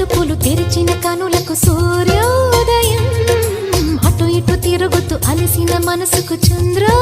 తలుపులు తెరిచిన కనులకు సూర్యోదయం. అటు ఇటు తిరుగుతూ అలసిన మనసుకు చంద్రో